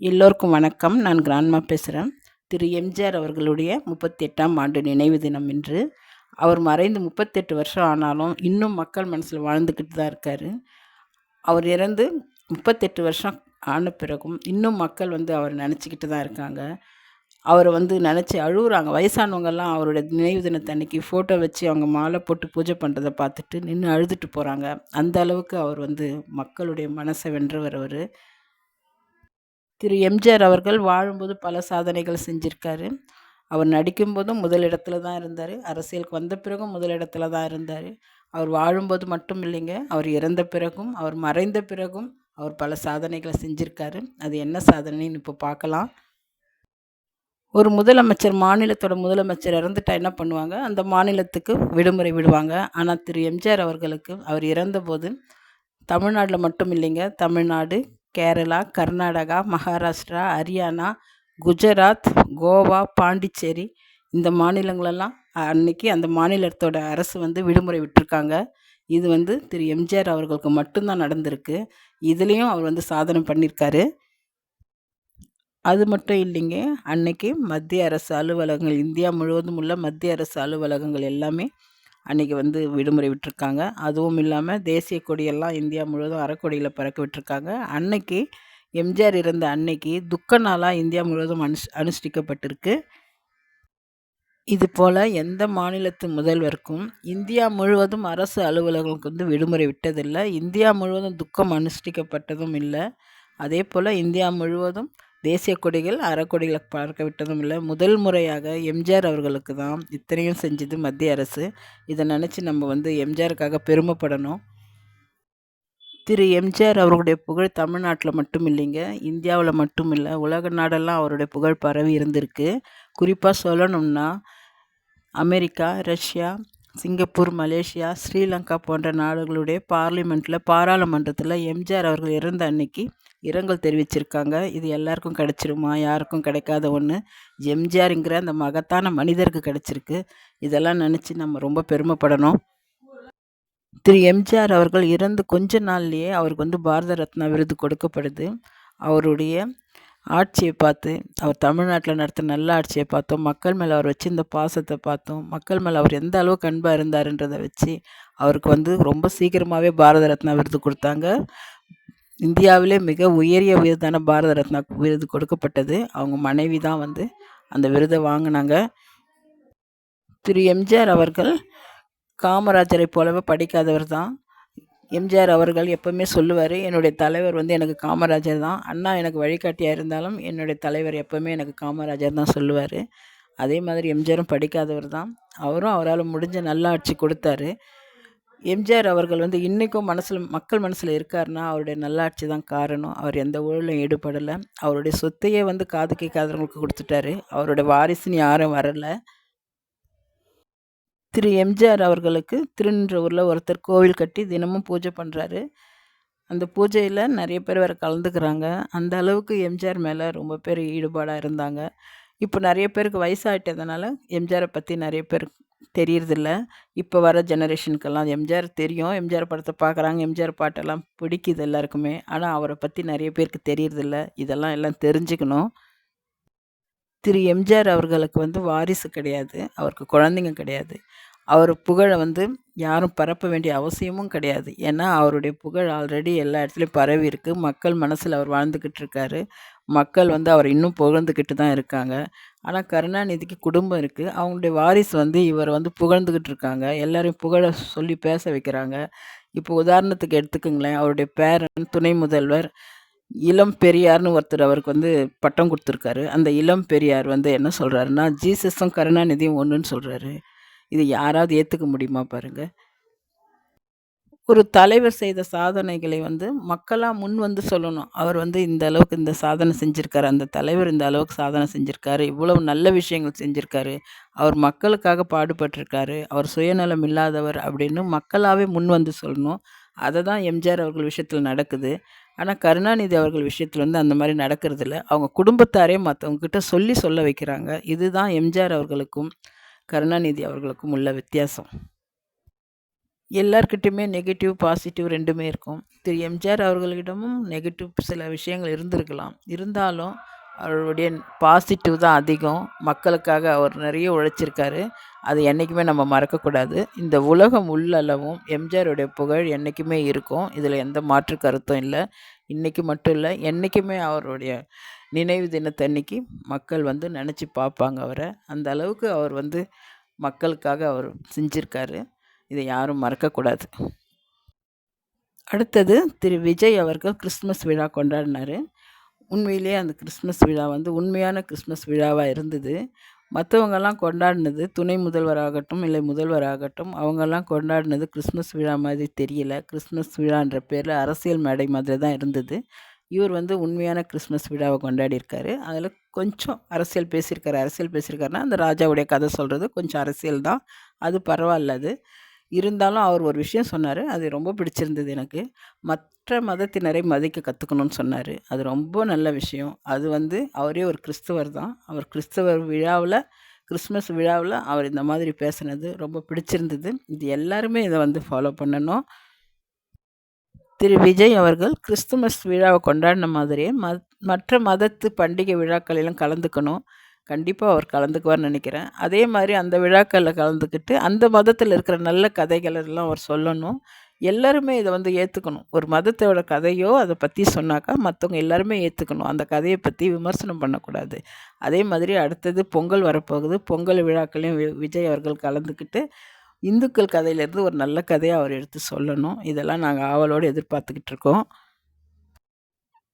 எல்லோருக்கும் வணக்கம். நான் கிராண்ட்மா பேசுகிறேன் திரு. எம்ஜிஆர் அவர்களுடைய முப்பத்தி எட்டாம் ஆண்டு நினைவு தினம் இன்று. அவர் மறைந்து முப்பத்தெட்டு வருஷம் ஆனாலும் இன்னும் மக்கள் மனசில் வாழ்ந்துக்கிட்டு தான் இருக்கார். அவர் இறந்து முப்பத்தெட்டு வருஷம் ஆன பிறகும் இன்னும் மக்கள் வந்து அவர் நினச்சிக்கிட்டு தான் இருக்காங்க. அவரை வந்து நினச்சி அழுகுறாங்க வயசானவங்கெல்லாம் அவருடைய நினைவு தினத்தன்னைக்கு ஃபோட்டோ வச்சு அவங்க மாலை போட்டு பூஜை பண்ணுறதை பார்த்துட்டு நின்று அழுதுட்டு போகிறாங்க அந்த அளவுக்கு அவர் வந்து மக்களுடைய மனசை வென்றவர் அவர். திரு எம்ஜிஆர் அவர்கள் வாழும்போது பல சாதனைகள் செஞ்சுருக்காரு. அவர் நடிக்கும்போதும் முதலிடத்துல தான் இருந்தார். அரசியலுக்கு வந்த பிறகும் முதலிடத்துல தான் இருந்தார். அவர் வாழும்போது மட்டும் இல்லைங்க அவர் இறந்த பிறகும் அவர் மறைந்த பிறகும் அவர் பல சாதனைகளை செஞ்சுருக்காரு. அது என்ன சாதனைன்னு இப்போ பார்க்கலாம் ஒரு முதலமைச்சர் மாநிலத்தோட முதலமைச்சர் இறந்துட்டா என்ன பண்ணுவாங்க? அந்த மாநிலத்துக்கு விடுமுறை விடுவாங்க. ஆனால் திரு எம்ஜிஆர் அவர்களுக்கு அவர் இறந்தபோது தமிழ்நாட்டில் மட்டும் இல்லைங்க தமிழ்நாடு கேரளா கர்நாடகா மகாராஷ்டிரா ஹரியானா குஜராத் கோவா பாண்டிச்சேரி இந்த மாநிலங்களெல்லாம் அன்னைக்கு அந்த மாநிலத்தோட அரசு வந்து விடுமுறை விட்டுருக்காங்க. இது வந்து திரு. எம்ஜிஆர் அவர்களுக்கு மட்டும்தான் நடந்திருக்கு. இதுலேயும் அவர் வந்து சாதனை பண்ணியிருக்காரு அது மட்டும் இல்லைங்க அன்னைக்கு மத்திய அரசு அலுவலகங்கள் இந்தியா முழுவதும் உள்ள மத்திய அரசு அலுவலகங்கள் எல்லாமே அன்றைக்கி வந்து விடுமுறை விட்டுருக்காங்க. அதுவும் இல்லாமல் தேசிய கொடியெல்லாம் இந்தியா முழுவதும் அறக்கொடியில் பறக்க விட்டுருக்காங்க. அன்னைக்கு எம்ஜிஆர் இருந்த அன்னைக்கு துக்க நாளாக இந்தியா முழுவதும் அனுஷ் அனுஷ்டிக்கப்பட்டிருக்கு. இது போல் எந்த மாநிலத்து முதல்வருக்கும் இந்தியா முழுவதும் அரசு அலுவலர்களுக்கு வந்து விடுமுறை விட்டதில்லை. இந்தியா முழுவதும் துக்கம் அனுஷ்டிக்கப்பட்டதும் இல்லை. அதே போல் இந்தியா முழுவதும் தேசிய கொடிகள் அறக்கொடிகளை பார்க்க விட்டதும் இல்லை. முதல் முறையாக எம்ஜிஆர் அவர்களுக்கு தான் இத்தனையும் செஞ்சது மத்திய அரசு. இதை நினச்சி நம்ம வந்து எம்ஜிஆருக்காக பெருமைப்படணும். திரு எம்ஜிஆர் அவருடைய புகழ் தமிழ்நாட்டில் மட்டும் இல்லைங்க இந்தியாவில் மட்டும் இல்லை உலக நாடெல்லாம் அவருடைய புகழ் பரவி இருந்திருக்கு. குறிப்பாக சொல்லணும்னா America Russia Singapore Malaysia Sri Lanka போன்ற நாடுகளுடைய பார்லிமெண்ட்டில் பாராளுமன்றத்தில் எம்ஜிஆர் அவர்கள் இறந்த அன்னைக்கு இரங்கல் தெரிவிச்சிருக்காங்க. இது எல்லாருக்கும் கிடச்சிருமா? யாருக்கும் கிடைக்காத ஒன்று எம்ஜிஆருங்கிற அந்த மகத்தான மனிதருக்கு கிடச்சிருக்கு. இதெல்லாம் நினச்சி நம்ம ரொம்ப பெருமைப்படணும். திரு எம்ஜிஆர் அவர்கள் இறந்து கொஞ்ச நாள்லேயே அவருக்கு வந்து பாரத ரத்னா விருது கொடுக்கப்படுது. அவருடைய ஆட்சியை பார்த்து அவர் தமிழ்நாட்டில் நடத்த நல்ல ஆட்சியை பார்த்தோம். மக்கள் மேலே அவர் வச்சிருந்த பாசத்தை பார்த்தோம். மக்கள் மேலே அவர் எந்த அளவுக்கு அன்பாக இருந்தாருன்றதை வச்சு அவருக்கு வந்து ரொம்ப சீக்கிரமாகவே பாரத ரத்னா விருது கொடுத்தாங்க. இந்தியாவிலே மிக உயரிய விருதான பாரத ரத்னா விருது கொடுக்கப்பட்டது. அவங்க மனைவி தான் வந்து அந்த விருதை வாங்கினாங்க. திரு எம்ஜிஆர் அவர்கள் காமராஜரை போலவே படிக்காதவர் தான். எம்ஜிஆர் அவர்கள் எப்போவுமே சொல்லுவார் என்னுடைய தலைவர் வந்து எனக்கு காமராஜர் தான். அண்ணா எனக்கு வழிகாட்டியாக இருந்தாலும் என்னுடைய தலைவர் எப்போவுமே எனக்கு காமராஜர் தான் சொல்லுவார். அதே மாதிரி எம்ஜிஆரும் படிக்காதவர் தான். அவரும் அவரால் முடிஞ்ச நல்லாட்சி கொடுத்தாரு. எம்ஜிஆர் அவர்கள் வந்து இன்றைக்கும் மனசில் மக்கள் மனசில் இருக்காருன்னா அவருடைய நல்லாட்சி தான் காரணம். அவர் எந்த ஊழலும் ஈடுபடலை. அவருடைய சொத்தையே வந்து காது கேட்காதவங்களுக்கு கொடுத்துட்டாரு. அவருடைய வாரிசுன்னு யாரும் வரலை. திரு எம்ஜிஆர் அவர்களுக்கு திருநின்றவூரில் ஒருத்தர் கோவில் கட்டி தினமும் பூஜை பண்ணுறாரு அந்த பூஜையில் நிறைய பேர் வேறு கலந்துக்கிறாங்க. அந்த அளவுக்கு எம்ஜிஆர் மேலே ரொம்ப பேர் ஈடுபாடாக இருந்தாங்க. இப்போ நிறைய பேருக்கு வயசாகிட்டதுனால எம்ஜிஆரை பற்றி நிறைய பேர் தெரியறதில்ல. இப்போ வர ஜெனரேஷனுக்கெல்லாம் எம்ஜிஆர் தெரியும். எம்ஜிஆர் படத்தை பார்க்குறாங்க. எம்ஜிஆர் பாட்டெல்லாம் பிடிக்குது எல்லாருக்குமே. ஆனால் அவரை பற்றி நிறைய பேருக்கு தெரியறதில்ல. இதெல்லாம் எல்லாம் தெரிஞ்சுக்கணும். திரு எம்ஜிஆர் அவர்களுக்கு வந்து வாரிசு கிடையாது. அவருக்கு குழந்தைங்க கிடையாது. அவர் புகழை வந்து யாரும் பரப்ப வேண்டிய அவசியமும் கிடையாது. ஏன்னா அவருடைய புகழ் ஆல்ரெடி எல்லா இடத்துலையும் பரவி இருக்குது மக்கள் மனசில் அவர் வாழ்ந்துக்கிட்டு இருக்காரு. மக்கள் வந்து அவர் இன்னும் புகழ்ந்துக்கிட்டு தான் இருக்காங்க. ஆனால் கருணாநிதிக்கு குடும்பம் இருக்குது அவங்களுடைய வாரிசு வந்து இவர் வந்து புகழ்ந்துக்கிட்டு இருக்காங்க. எல்லோரையும் புகழ சொல்லி பேச வைக்கிறாங்க. இப்போ உதாரணத்துக்கு எடுத்துக்கோங்களேன். அவருடைய பேரன் துணை முதல்வர் இளம் பெரியார்னு ஒருத்தர் அவருக்கு வந்து பட்டம் கொடுத்துருக்காரு. அந்த இளம் பெரியார் வந்து என்ன சொல்கிறாருன்னா ஜீசஸும் கருணாநிதியும் ஒன்றுன்னு சொல்கிறாரு இது யாராவது ஏற்றுக்க முடியுமா பாருங்கள் ஒரு தலைவர் செய்த சாதனைகளை வந்து மக்களாக முன் வந்து சொல்லணும். அவர் வந்து இந்த அளவுக்கு இந்த சாதனை செஞ்சுருக்காரு. அந்த தலைவர் இந்த அளவுக்கு சாதனை செஞ்சுருக்காரு. இவ்வளவு நல்ல விஷயங்கள் செஞ்சுருக்காரு. அவர் மக்களுக்காக பாடுபட்டிருக்காரு. அவர் சுயநலம் இல்லாதவர் அப்படின்னு மக்களாகவே முன் வந்து சொல்லணும். அதை தான் எம்ஜிஆர் அவர்கள் விஷயத்தில் நடக்குது. ஆனால் கருணாநிதி அவர்கள் விஷயத்தில் வந்து அந்த மாதிரி நடக்கிறதில்ல. அவங்க குடும்பத்தாரே மற்றவங்கக்கிட்ட சொல்லி சொல்ல வைக்கிறாங்க. இதுதான் எம்ஜிஆர் அவர்களுக்கும் கருணாநிதி அவர்களுக்கும் உள்ள வித்தியாசம். எல்லார்கிட்டையுமே நெகட்டிவ் பாசிட்டிவ் ரெண்டுமே இருக்கும். திரு எம்ஜிஆர் அவர்களிடமும் நெகட்டிவ் சில விஷயங்கள் இருந்திருக்கலாம். இருந்தாலும் அவருடைய பாசிட்டிவ் தான் அதிகம். மக்களுக்காக அவர் நிறைய உழைச்சிருக்காரு. அது என்றைக்குமே நம்ம மறக்கக்கூடாது. இந்த உலகம் உள்ளளவும் எம்ஜிஆருடைய புகழ் என்றைக்குமே இருக்கும். இதில் எந்த மாற்று கருத்தும் இல்லை. இன்றைக்கி மட்டும் இல்லை. என்றைக்குமே அவருடைய நினைவு தினத்தன்னைக்கு மக்கள் வந்து நினச்சி பார்ப்பாங்க அவரை. அந்த அளவுக்கு அவர் வந்து மக்களுக்காக அவர் செஞ்சுருக்காரு. இதை யாரும் மறக்கக்கூடாது. அடுத்தது திரு விஜய் அவர்கள் கிறிஸ்மஸ் விழா கொண்டாடினார். உண்மையிலேயே அந்த கிறிஸ்மஸ் விழா வந்து உண்மையான கிறிஸ்மஸ் விழாவாக இருந்தது. மற்றவங்கெல்லாம் கொண்டாடினது துணை முதல்வராகட்டும் இல்லை முதல்வராகட்டும் அவங்கெல்லாம் கொண்டாடினது கிறிஸ்மஸ் விழா மாதிரி தெரியல. கிறிஸ்மஸ் விழான்ற பேரில் அரசியல் மேடை மாதிரி தான் இருந்தது. இவர் வந்து உண்மையான கிறிஸ்மஸ் விழாவை கொண்டாடியிருக்காரு. அதில் கொஞ்சம் அரசியல் பேசியிருக்காரு அரசியல் பேசியிருக்காருன்னா அந்த ராஜாவுடைய கதை சொல்கிறது கொஞ்சம் அரசியல் தான். அது பரவாயில்ல அது. இருந்தாலும் அவர் ஒரு விஷயம் சொன்னார் அது ரொம்ப பிடிச்சிருந்தது எனக்கு. மற்ற மதத்தினரை மதிக்க கற்றுக்கணும்னு சொன்னார். அது ரொம்ப நல்ல விஷயம். அது வந்து அவரே ஒரு கிறிஸ்துவர் தான். அவர் கிறிஸ்தவர் விழாவில் கிறிஸ்மஸ் விழாவில் அவர் இந்த மாதிரி பேசுனது ரொம்ப பிடிச்சிருந்தது. இது எல்லாருமே இதை வந்து ஃபாலோ பண்ணணும். திரு விஜய் அவர்கள் கிறிஸ்துமஸ் விழாவை கொண்டாடின மாதிரியே ம மற்ற மதத்து பண்டிகை விழாக்களிலும் கலந்துக்கணும். கண்டிப்பாக அவர் கலந்துக்குவார்னு நினைக்கிறேன். அதே மாதிரி அந்த விழாக்களில் கலந்துக்கிட்டு அந்த மதத்தில் இருக்கிற நல்ல கதைகள் எல்லாம் அவர் சொல்லணும். எல்லாருமே இதை வந்து ஏற்றுக்கணும் ஒரு மதத்தோட கதையோ அதை பற்றி சொன்னாக்கா மற்றவங்க எல்லாருமே ஏற்றுக்கணும் அந்த கதையை பற்றி விமர்சனம் பண்ணக்கூடாது. அதே மாதிரி அடுத்தது பொங்கல் வரப்போகுது. பொங்கல் விழாக்களையும் விஜய் அவர்கள் கலந்துக்கிட்டு இந்துக்கள் கதையிலேருந்து ஒரு நல்ல கதையை அவர் எடுத்து சொல்லணும். இதெல்லாம் நாங்கள் ஆவலோடு எதிர்பார்த்துக்கிட்டு இருக்கோம்.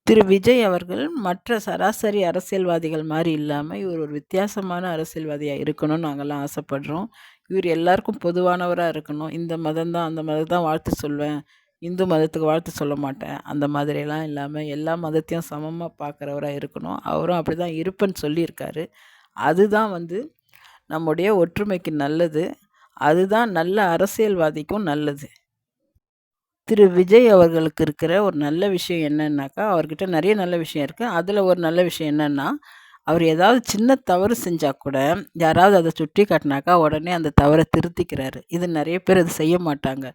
திரு விஜய் அவர்கள் மற்ற சராசரி அரசியல்வாதிகள் மாதிரி இல்லாமல் இவர் ஒரு வித்தியாசமான அரசியல்வாதியாக இருக்கணும்னு நாங்கள்லாம் ஆசைப்படுறோம். இவர் எல்லாருக்கும் பொதுவானவராக இருக்கணும். இந்த மதம் தான் அந்த மதம் தான் வாழ்த்து சொல்வேன். இந்து மதத்துக்கு வாழ்த்து சொல்ல மாட்டேன். அந்த மாதிரியெல்லாம் இல்லாமல் எல்லா மதத்தையும் சமமாக பார்க்குறவராக இருக்கணும். அவரும் அப்படி தான் இருப்பேன்னு சொல்லியிருக்காரு. அதுதான் வந்து நம்முடைய ஒற்றுமைக்கு நல்லது. அதுதான் நல்ல அரசியல்வாதிக்கும் நல்லது. திரு விஜய் அவர்களுக்கு இருக்கிற ஒரு நல்ல விஷயம் என்னன்னாக்கா அவர்கிட்ட நிறைய நல்ல விஷயம் இருக்குது அதில் ஒரு நல்ல விஷயம் என்னென்னா அவர் ஏதாவது சின்ன தவறு செஞ்சால் கூட யாராவது அதை சுட்டி காட்டினாக்கா உடனே அந்த தவறை திருத்திக்கிறாரு. இது நிறைய பேர் அது செய்ய மாட்டாங்க.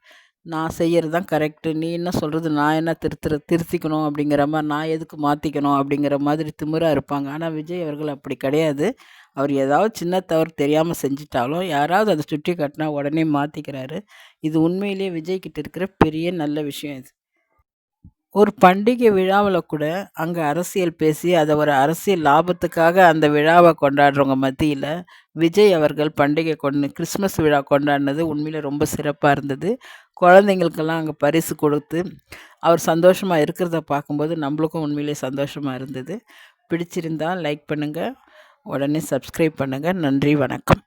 நான் செய்கிறது தான் கரெக்டு நீ என்ன சொல்கிறது நான் என்ன திருத்துற திருத்திக்கணும் அப்படிங்கிற மாதிரி நான் எதுக்கு மாற்றிக்கணும் அப்படிங்கிற மாதிரி திமிராக இருப்பாங்க. ஆனால் விஜய் அவர்கள் அப்படி கிடையாது. அவர் ஏதாவது சின்ன தவறு தெரியாமல் செஞ்சிட்டாலும் யாராவது அதை சுட்டி காட்டினா உடனே மாற்றிக்கிறாரு இது உண்மையிலேயே விஜய்கிட்ட இருக்கிற பெரிய நல்ல விஷயம் இது. ஒரு பண்டிகை விழாவில் கூட அங்கே அரசியல் பேசி அதை ஒரு அரசியல் லாபத்துக்காக அந்த விழாவை கொண்டாடுறவங்க மத்தியில் விஜய் அவர்கள் பண்டிகை கொண்டு கிறிஸ்மஸ் விழா கொண்டாடினது உண்மையில் ரொம்ப சிறப்பாக இருந்தது. குழந்தைங்களுக்கெல்லாம் அங்கே பரிசு கொடுத்து அவர் சந்தோஷமாக இருக்கிறத பார்க்கும்போது நம்மளுக்கும் உண்மையிலே சந்தோஷமாக இருந்தது. பிடிச்சிருந்தால் லைக் பண்ணுங்கள் உடனே சப்ஸ்கிரைப் பண்ணுங்கள் நன்றி வணக்கம்.